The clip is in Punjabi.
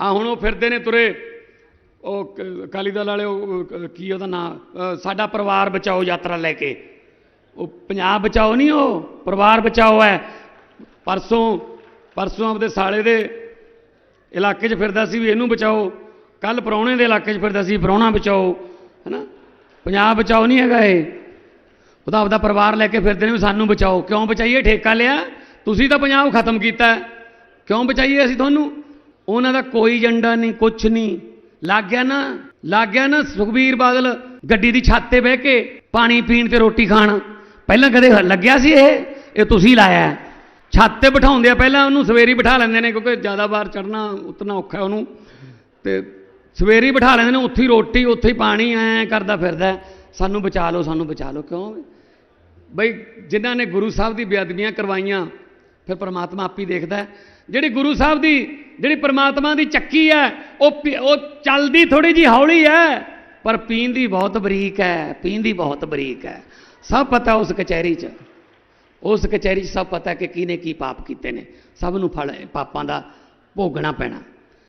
ਆ ਹੁਣ ਉਹ ਫਿਰਦੇ ਨੇ ਤੁਰੇ। ਉਹ ਅਕਾਲੀ ਦਲ ਵਾਲੇ, ਉਹ ਕੀ ਉਹਦਾ ਨਾਮ ਸਾਡਾ ਪਰਿਵਾਰ ਬਚਾਓ ਯਾਤਰਾ ਲੈ ਕੇ। ਉਹ ਪੰਜਾਬ ਬਚਾਓ ਨਹੀਂ ਉਹ, ਪਰਿਵਾਰ ਬਚਾਓ ਹੈ। ਪਰਸੋਂ ਪਰਸੋਂ ਆਪਦੇ ਸਾਲੇ ਦੇ ਇਲਾਕੇ 'ਚ ਫਿਰਦਾ ਸੀ ਵੀ ਇਹਨੂੰ ਬਚਾਓ। ਕੱਲ ਪ੍ਰਾਹੁਣੇ ਦੇ ਇਲਾਕੇ 'ਚ ਫਿਰਦਾ ਸੀ ਪ੍ਰਾਹੁਣਾ ਬਚਾਓ, ਹੈਨਾ? ਪੰਜਾਬ ਬਚਾਓ ਨਹੀਂ ਹੈਗਾ ਇਹ। ਉਹਦਾ ਆਪਦਾ ਪਰਿਵਾਰ ਲੈ ਕੇ ਫਿਰਦੇ ਨੇ ਵੀ ਸਾਨੂੰ ਬਚਾਓ। ਕਿਉਂ ਬਚਾਈਏ? ਠੇਕਾ ਲਿਆ। ਤੁਸੀਂ ਤਾਂ ਪੰਜਾਬ ਖਤਮ ਕੀਤਾ। ਕਿਉਂ ਬਚਾਈਏ ਅਸੀਂ ਤੁਹਾਨੂੰ? ਉਹਨਾਂ ਦਾ ਕੋਈ ਏਜੰਡਾ ਨਹੀਂ, ਕੁਛ ਨਹੀਂ। ਲੱਗ ਗਿਆ ਨਾ, ਲੱਗ ਗਿਆ ਨਾ ਸੁਖਬੀਰ ਬਾਦਲ ਗੱਡੀ ਦੀ ਛੱਤ ਤੇ ਬਹਿ ਕੇ ਪਾਣੀ ਪੀਣ ਤੇ ਰੋਟੀ ਖਾਣ। ਪਹਿਲਾਂ ਕਦੇ ਲੱਗਿਆ ਸੀ ਇਹ? ਇਹ ਤੁਸੀਂ ਲਾਇਆ ਛੱਤ ਤੇ ਬਿਠਾਉਂਦੇ ਆ, ਪਹਿਲਾਂ ਉਹਨੂੰ ਸਵੇਰੀ ਬਿਠਾ ਲੈਂਦੇ ਨੇ, ਕਿਉਂਕਿ ਜ਼ਿਆਦਾ ਵਾਰ ਚੜਨਾ ਉਤਨਾ ਔਖਾ ਉਹਨੂੰ। ਤੇ ਸਵੇਰੀ ਬਿਠਾ ਲੈਂਦੇ ਨੇ, ਉੱਥੇ ਹੀ ਰੋਟੀ, ਉੱਥੇ ਹੀ ਪਾਣੀ, ਐ ਕਰਦਾ ਫਿਰਦਾ ਸਾਨੂੰ ਬਚਾ ਲਓ, ਸਾਨੂੰ ਬਚਾ ਲਓ, ਕਿਉਂ? ਬਈ, ਜਿਨ੍ਹਾਂ ਨੇ ਗੁਰੂ ਸਾਹਿਬ ਦੀ ਬੇਅਦਬੀਆਂ ਕਰਵਾਈਆਂ ਫਿਰ ਪਰਮਾਤਮਾ ਆਪ ਹੀ ਦੇਖਦਾ ਜਿਹੜੀ ਗੁਰੂ ਸਾਹਿਬ ਦੀ, ਜਿਹੜੀ ਪਰਮਾਤਮਾ ਦੀ ਚੱਕੀ ਹੈ, ਉਹ ਪੀ- ਉਹ ਚੱਲਦੀ ਥੋੜੀ ਜੀ ਹੌਲੀ ਹੈ, ਪਰ ਪੀਂਦੀ ਬਹੁਤ ਬਰੀਕ ਹੈ ਪੀਂਦੀ ਬਹੁਤ ਬਰੀਕ ਹੈ। ਸਭ ਪਤਾ ਉਸ ਕਚਹਿਰੀ 'ਚ। ਉਸ ਕਚਹਿਰੀ 'ਚ ਸਭ ਪਤਾ ਕਿ ਕਿਹਨੇ ਕੀ ਪਾਪ ਕੀਤੇ ਨੇ। ਸਭ ਨੂੰ ਫਲ, ਪਾਪਾਂ ਦਾ ਭੋਗਣਾ ਪੈਣਾ।